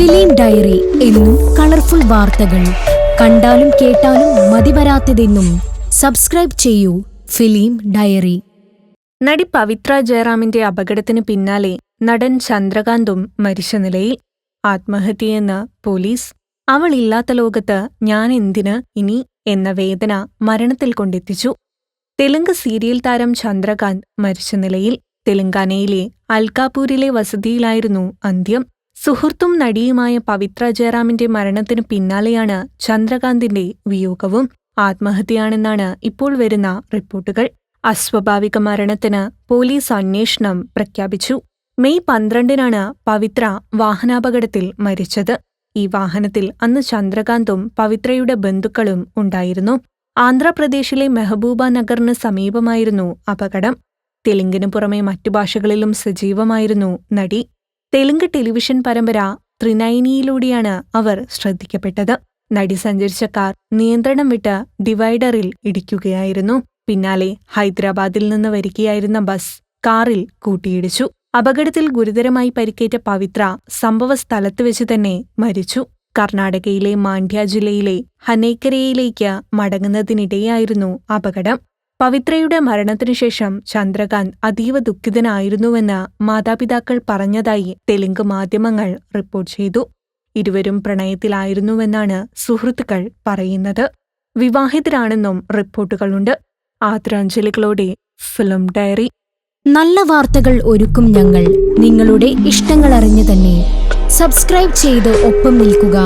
Film diary എന്നും colourful വാർത്തകൾ. കണ്ടാലും കേട്ടാലും മതിവരാത്തതെന്നും സബ്സ്ക്രൈബ് ചെയ്യൂ ഫിലിം ഡയറി. നടി പവിത്ര ജയറാമിന്റെ അപകടത്തിന് പിന്നാലെ നടൻ ചന്ദ്രകാന്തും മരിച്ച നിലയിൽ ആത്മഹത്യയെന്ന് പോലീസ്. അവളില്ലാത്ത ലോകത്ത് ഞാൻ എന്തിന് ഇനി എന്ന വേദന മരണത്തിൽ കൊണ്ടെത്തിച്ചു. തെലുങ്ക് സീരിയൽ താരം ചന്ദ്രകാന്ത് മരിച്ച നിലയിൽ തെലങ്കാനയിലെ അൽക്കാപൂരിലെ വസതിയിലായിരുന്നു അന്ത്യം. സുഹൃത്തും നടിയുമായ പവിത്ര ജയറാമിന്റെ മരണത്തിനു പിന്നാലെയാണ് ചന്ദ്രകാന്തിന്റെ വിയോഗവും ആത്മഹത്യയാണെന്നാണ് ഇപ്പോൾ വരുന്ന റിപ്പോർട്ടുകൾ. അസ്വാഭാവിക മരണത്തിന് പോലീസ് അന്വേഷണം പ്രഖ്യാപിച്ചു. മെയ് പന്ത്രണ്ടിനാണ് പവിത്ര വാഹനാപകടത്തിൽ മരിച്ചത്. ഈ വാഹനത്തിൽ അന്ന് ചന്ദ്രകാന്തും പവിത്രയുടെ ബന്ധുക്കളും ഉണ്ടായിരുന്നു. ആന്ധ്രാപ്രദേശിലെ മെഹബൂബ നഗറിന് സമീപമായിരുന്നു അപകടം. തെലുങ്കിനു പുറമെ മറ്റു ഭാഷകളിലും സജീവമായിരുന്നു നടി. തെലുങ്ക് ടെലിവിഷൻ പരമ്പര ത്രിനൈനിയിലൂടെയാണ് അവർ ശ്രദ്ധിക്കപ്പെട്ടത്. നടി സഞ്ചരിച്ച കാർ നിയന്ത്രണം വിട്ട് ഡിവൈഡറിൽ ഇടിക്കുകയായിരുന്നു. പിന്നാലെ ഹൈദരാബാദിൽ നിന്ന് വരികയായിരുന്ന ബസ് കാറിൽ കൂട്ടിയിടിച്ചു. അപകടത്തിൽ ഗുരുതരമായി പരിക്കേറ്റ പവിത്ര സംഭവ സ്ഥലത്ത് വെച്ച് തന്നെ മരിച്ചു. കർണാടകയിലെ മാണ്ഡ്യ ജില്ലയിലെ ഹനേക്കരയിലേക്ക് മടങ്ങുന്നതിനിടെയായിരുന്നു അപകടം. പവിത്രയുടെ മരണത്തിനു ശേഷം ചന്ദ്രകാന്ത് അതീവ ദുഃഖിതനായിരുന്നുവെന്ന് മാതാപിതാക്കൾ പറഞ്ഞതായി തെലുങ്ക് മാധ്യമങ്ങൾ റിപ്പോർട്ട് ചെയ്തു. ഇരുവരും പ്രണയത്തിലായിരുന്നുവെന്നാണ് സുഹൃത്തുക്കൾ പറയുന്നത്. വിവാഹിതരാണെന്നും റിപ്പോർട്ടുകളുണ്ട്. ആദരാഞ്ജലികളോടെ ഫിലിം ഡയറി. നല്ല വാർത്തകൾ ഒരുക്കും ഞങ്ങൾ. നിങ്ങളുടെ ഇഷ്ടങ്ങൾ അറിഞ്ഞു തന്നെ. സബ്സ്ക്രൈബ് ചെയ്ത് ഒപ്പം നിൽക്കുക.